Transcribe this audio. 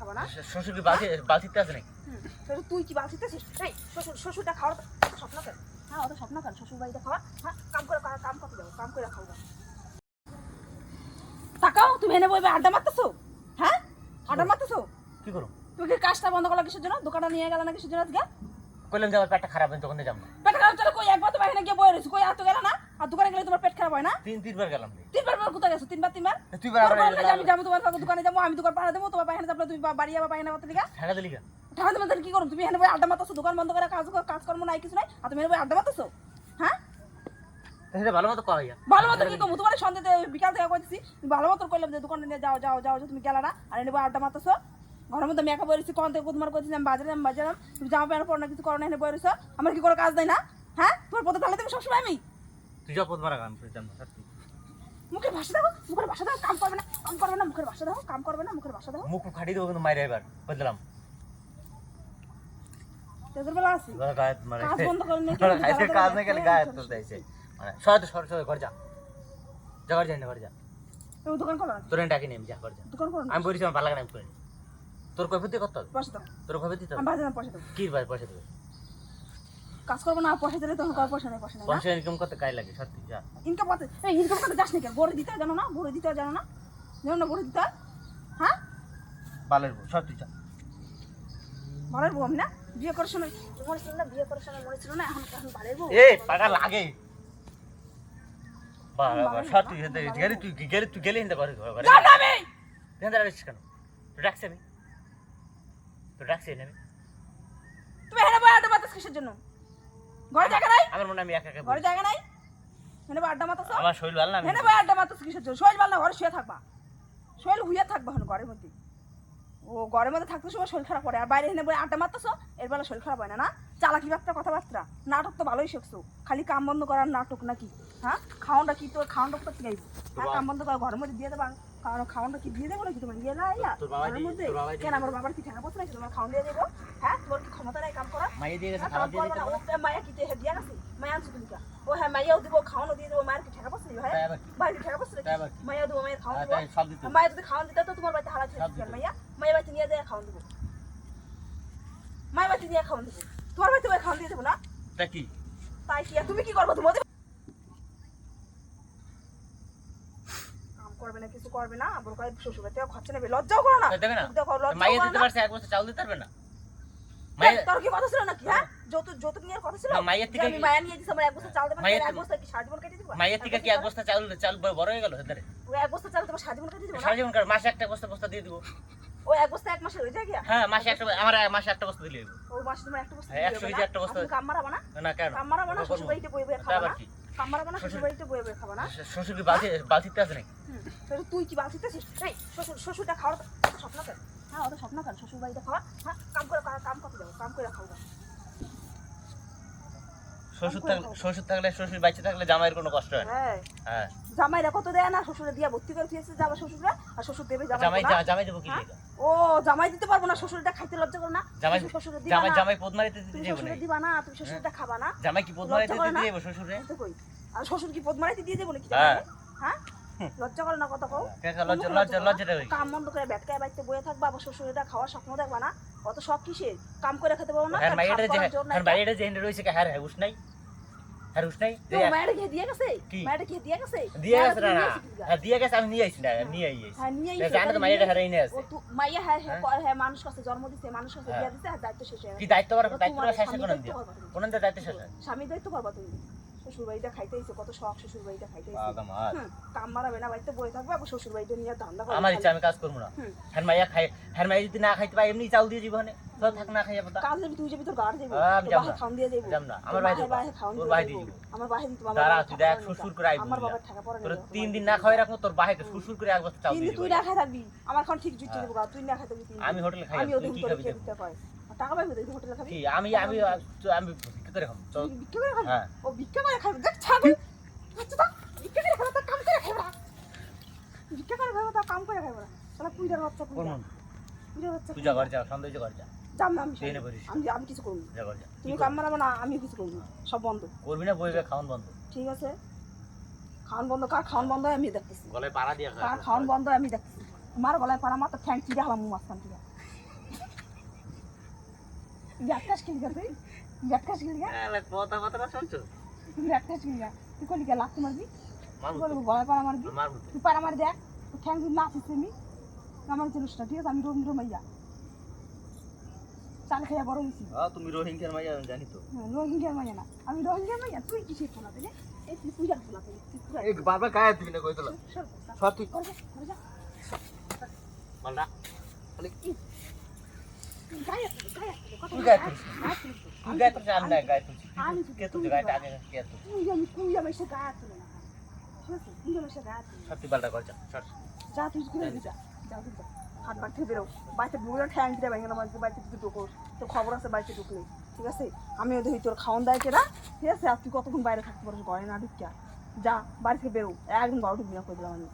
খাবা না। শ্বশুর কি বালতি বালতিতে আছে নাকি? শ্বশুর তুই কি বালতিতে আছিস? এই শ্বশুর শ্বশুরটা খাওয়ার স্বপ্ন কেন হ্যাঁ অত স্বপ্ন কেন শ্বশুর বাড়িতে খাওয়া হ্যাঁ কাম করে কাম- কাম করতে যাব কাম করে খাওয়া। তাকাও তুমি এনে বইবে আড্ডা মারতেছো? হ্যাঁ? আড্ডা মারতেছো? কি করো? তুমি কি কাজটা বন্ধ করল কিসের জন্য? দোকানটা নিয়ে গেল না কিসের জন্য আজকে? কইলাম যে পেটটা খারাপ হয়েছে তখন যাব না। পেট খারাপ চলে কই? একবার তোমার এখানে গিয়ে বয়ে রয়েছে কই আর তো গেল না আর দোকানে গেলে তোমার পেট খারাপ হয় না? তিন তিনবার গেলাম তিনবার বার কোথায় গেছো? তিনবার তিনবার? তুই তোর বারবার বললে যে আমি যাব তোমার দোকানে যাব আমি দোকান পাড়া দেবো তোমার পায়খানা যাব তুমি বাড়ি যাব পায়খানা করতে দিকা ঠান্ডা দিলি কেন ঠান্ডা কি করো তুমি এখানে আড্ডা মারতেছো দোকান বন্ধ করে কাজ কাজ নাই কিছু নাই আর তুমি এখানে আড্ডা মারতেছো? হ্যাঁ? ভালো মতো কয় ভালো মতো কি করব? তোমার সন্ধ্যে বিকাল থেকে কইতেছি ভালো মতো কইলাম যে দোকানে নিয়ে যাও যাও যাও তুমি গেলা না আর এনে আড্ডা ঘরের মধ্যে মেকআপ বলেছি কোন থেকে তোমার কইতেছি আমি বাজারে আমি বাজারাম তুমি জামা প্যান্ট পর না কিছু করো না এনে বই আমার কি করে কাজ দেয় না? হ্যাঁ? তোমার পথে তাহলে তুমি সবসময় আমি। তুই যা মারা গান করে সত্যি। মুখের ভাষা দাও মুখের ভাষা দাও কাম করবে না কাম করবে না মুখের ভাষা দাও কাম করবে না মুখের ভাষা দাও মুখ খাটি দেবো কিন্তু মাইরে এবার বদলাম তেজের বেলা আছি ঘরে গায়ে মারে কাজ বন্ধ করে নিয়ে খাইছে কাজ না গেলে গায়ে তুলতে আইছে মানে সর সর সর ঘর যা। যা ঘর যা না ঘর যা। তুমি দোকান না তোর ডাকি নেম যা ঘর যা। দোকান আমি বলিছি আমার ভালো লাগে না। আমি তোর কই করতে পয়সা দাও। তোর কই আমি বাজারে পয়সা দেবো। কি ভাই পয়সা দেবে? কাজ করব না পয়সা দিলে তখন পয়সা নেই পয়সা নেই পয়সা ইনকাম করতে কাই লাগে? সত্যি যা। ইনকাম করতে এই ইনকাম করতে যাস না কেন? বড় দিতে জানো না? বড় দিতে জানো না? জানো না বড় দিতে হ্যাঁ? বালের বউ সত্যি যা। ভালোর বউ আমি না? বিয়ে করার সময় মনে ছিল না? বিয়ে করার সময় মনে ছিল না? এখন এখন ভালোর বউ। এ পাকা লাগে। বাবা সত্যি গেলি তুই গেলি তুই গেলি হিন্দা ঘরে ঘরে। যাও না আমি! হিন্দা রাখিস কেন? তুই ডাকছি আমি। তুই ডাকছি আমি। তুমি আড্ডা মাতাস কিসের জন্য? ঘরে জায়গা নাই? আমার মনে আমি একা একা ঘরে জায়গা নাই? হেনে আড্ডা মাতাস আমার শরীর ভালো না হেনে বই আড্ডা মাতাস কিসের জন্য? শরীর ভালো না ঘরে শুয়ে থাকবা। শরীর হুইয়া থাকবা এখন ঘরের মধ্যে। ও ঘরের মধ্যে থাকতে সময় শরীর খারাপ করে। আর বাইরে হেনে বই আড্ডা মারতেছো এর বেলা শরীর খারাপ হয় না না? চালাকি বার্তা কথাবার্তা। নাটক তো ভালোই শিখছো। খালি কাম বন্ধ করার নাটক নাকি? হ্যাঁ? খাওয়ানটা কি তোর? খাওয়ানটা তো গাইবো হ্যাঁ কাম বন্ধ কর ঘরের মধ্যে দিয়ে দেবা। কারণ খাওয়ানটা কি দিয়ে দেবো নাকি তোমার? ইয়ে না ইয়া। তোর ঘরের মধ্যে? তোর কেন? আমার বাবার কি ঠেকা পড়ছে নাকি? তোমার খাওয়ান দিয়ে দেবো। হ্যাঁ তোমার কি ক্ষমতা নাই কাম করা মাইয়ে দিয়ে গেছে দিয়ে দিতে না। পারো ও মায়া কি দিয়ে দিয়া গেছে মায়া আনছো তুমি ও হ্যাঁ মাইয়াও দিব খাওয়ানো দিয়ে দেবো মায়ের কি? ঠেকা ভাই ঠেকা? মাইয়া দিব মায়ের খাওয়ান যদি খাওয়ান দিতে তো তোমার বাড়িতে হালা ছিল সব দিতে হবে। মাইয়া মায়ের বাড়িতে নিয়ে যায় খাওয়ান দিব। মায়ের বাড়িতে নিয়ে খাওয়ান দিব। তোমার বাড়িতে খাওয়ান দিয়ে দেবো না? তা কি? তাই কি তুমি কি করব তোমাদের করবে না কিছু করবে না? আবার কয় শ্বশুর বাড়িতে খরচা নেবে লজ্জাও করো না। দেখো লজ্জাও মাইয়ে দিতে পারছে এক বছর চাউল দিতে পারবে না? তোর কি কথা ছিল নাকি হ্যাঁ? যৌতুক যৌতুক নিয়ে কথা ছিল? না, থেকে আমি কি- নিয়ে দিছি আমার এক বছর চাল দেবেন মাইয়ের এক থেকে- কি সারা জীবন কেটে দিব? মাইয়ের থেকে কি এক বস্তা চাউল চাল বড় বড় হয়ে গেল হেদারে ও এক বছর চাল তোমার সারা জীবন কেটে দিব না? জীবন কার মাসে একটা বস্তা বস্তা দিয়ে দিব। ও এক বছর এক মাসে হয়ে যায় গিয়া হ্যাঁ মাসে একটা আমার মাসে একটা বস্তা দিলে ও মাসে তোমার একটা বছর হ্যাঁ, একশো কেজি একটা বস্তা- কাম মারাবা না? না কেন? কাম মারাবা না? শ্বশুর বাড়িতে বই বই তা খাবা আবার না কাম মারাবা না? শ্বশুর বাড়িতে বই বই না? শ্বশুর কি বালতি বালতিতে আছে নাকি? তুই কি বালতিতে আছিস এই শ্বশুর শ্বশুরটা খাওয়ার স্বপ্ন কেন? হ্যাঁ অত স্বপ্ন কেন? শ্বশুর বাড়িতে খাওয়া? হ্যাঁ কাম করে কাম করতে যাব কাম করে খাওয়া শ্বশুর থাকলে শ্বশুর থাকলে শ্বশুর বাচ্চা থাকলে জামাইয়ের কোনো কষ্ট হয় হ্যাঁ। হ্যাঁ। জামাইরা কত দেয় না শ্বশুরে দিয়া ভর্তি করে দিয়েছে যাবা শ্বশুররা আর শ্বশুর দেবে জামাই জামাই দেবো কি হ্যাঁ? ও জামাই দিতে পারব না শ্বশুরটা খাইতে লজ্জা করে না। জামাই শ্বশুরে দিবা জামাই জামাই পদ মারিতে দিতে তুমি যাব শ্বশুরে দিবা না তুমি শ্বশুরটা খাবা না। জামাই কি পদ মারিতে দিতে যাব শ্বশুরে? আর কি পদ দিয়ে দেবো নাকি হ্যাঁ। হ্যাঁ? লজ্জা করে না কত কও? কে কে লজ্জা লজ্জা লজ্জাটা কাম বন্ধ করে ব্যাটকায় বাড়িতে বয়ে থাকবা আবার শ্বশুরেটা খাওয়ার স্বপ্ন দেখবা না? অত সব কিসের? কাম করে খেতে পারব না হ্যাঁ মাইয়েটা যে হ্যাঁ মাইয়েটা যে। হেন্ডে রইছে কে? হ্যাঁ হ্যাঁ উস নাই। হ্যাঁ উস নাই। তো মায়ের গিয়ে দিয়ে গেছে? মায়ের গিয়ে দিয়ে গেছে? দিয়ে গেছে না? হ্যাঁ দিয়ে গেছে আমি নিয়ে আইছি না নিয়ে আইছি হ্যাঁ নিয়ে আইছে, জানো তো তাহলে মাইয়েটা নিয়ে হারাই আছে ও তু- মাইয়া হ্যাঁ হ্যাঁ হ্যাঁ? হ্যাঁ মানুষ কাছে জন্ম দিছে মানুষ কাছে হ্যাঁ। বিয়া দিছে আর দায়িত্ব শেষ হয়ে কি দায়িত্ব করার এবার দায়িত্ব শেষ কোন দিও কোন দায়িত্ব শেষ হয়? স্বামী দায়িত্ব করবা তুমি। শ্বশুর বাড়িটা খাইতে কত শখ শ্বশুর বাড়িটা খাইতে হুম, কাম মারাবে না বাড়িতে বয়ে থাকবে আবার নিয়ে ধান্দা করবে আমার ইচ্ছা আমি কাজ করব না। হ্যাঁ মাইয়া খাই হ্যাঁ মাইয়া যদি না খাইতে পাই এমনি চাউল দিয়ে জীবনে তো থাক না খাইয়া পাতা কাজ যাবি তুই যাবি তোর গাড় যাবি হ্যাঁ। খাওন দিয়ে যাব যাব না, আমার তোর খাওন তোর। আমার দাঁড়া তুই দেখ শ্বশুর করে আইবি আমার বাবার টাকা পড়ে তোর তিন দিন না খাওয়াই রাখব তোর বাহে শ্বশুর করে চাউল দিয়ে তুই না খাই থাকবি আমার এখন ঠিক জুটি হ্যাঁ। দেবো গা, তুই না খাই থাকবি আমি হোটেলে খাই আমি তুই ওদের কি করে খাবি টাকা পাইবি তুই হোটেলে খাবি আমি আমি আমি ভিক্ষা করে খাব চল ভিক্ষা করে খাবি ও ভিক্ষা করে খাবি দেখ ছাগল আচ্ছা তা ভিক্ষা করে খাব তা কাম করে খাব ভিক্ষা করে খাব তা কাম করে খাব শালা পুইডার বাচ্চা কোন পুইডার পুইডার বাচ্চা তুই ঘর যা সন্দেহ ঘর যা যাম না আমি। আমি আমি কিছু করব না। তুমি কাম মারাবো না আমি কিছু করব না। সব বন্ধ করবি না বইবে খাওয়ান বন্ধ ঠিক আছে খাওয়ান বন্ধ কার খাওয়ান বন্ধ হয় আমি দেখতেছি গলায় পাড়া দিয়ে কার খাওয়ান বন্ধ হয় আমি দেখতেছি আমার গলায় পাড়া মাত্র ঠ্যাং চিড়ে হলাম থেকে ব্যাটকাশ খেলি তুই ব্যাটকাশ খেলি কথা কথা শুনছো ব্যাটকাশ খেলি তুই কলি কে লাগতে মারবি বলব গলায় পাড়া মারবি। তুই পাড়া মারি দেখ ঠ্যাং যদি না আসিস আমি আমার জিনিস না ঠিক আছে আমি রবীন্দ্র মাইয়া চাল খেয়ে বড় হয়েছি হ্যাঁ তুমি রোহিঙ্গার মাইয়া জানি তো রোহিঙ্গার মাইয়া না আমি রোহিঙ্গার মাইয়া তুই কিসের ফোলা পেলে এই তুই পূজার ফোলা এই বারবার গায়ে দিবি না কই তোলা যা। মালদা খালি গায়ে হাত দিবি, গায়ে হাত দিবি, কথা তুই গায়ে আমি আমি আমি আমি কর যা তুই যা যা তুই যা বার বেরো ঠ্যাং বাড়িতে তুই খবর আছে বাড়িতে ঢুকলে ঠিক আছে আমিও দেখি তোর খাওয়ান দেয় কেনা ঠিক আছে, আর তুই কতক্ষণ বাইরে থাকতে পারিস ঘরে না ঢুকিয়া। যা, বাড়ি থেকে বেরো, একদম ঘরে ঢুকবি না করে দিলাম আমি?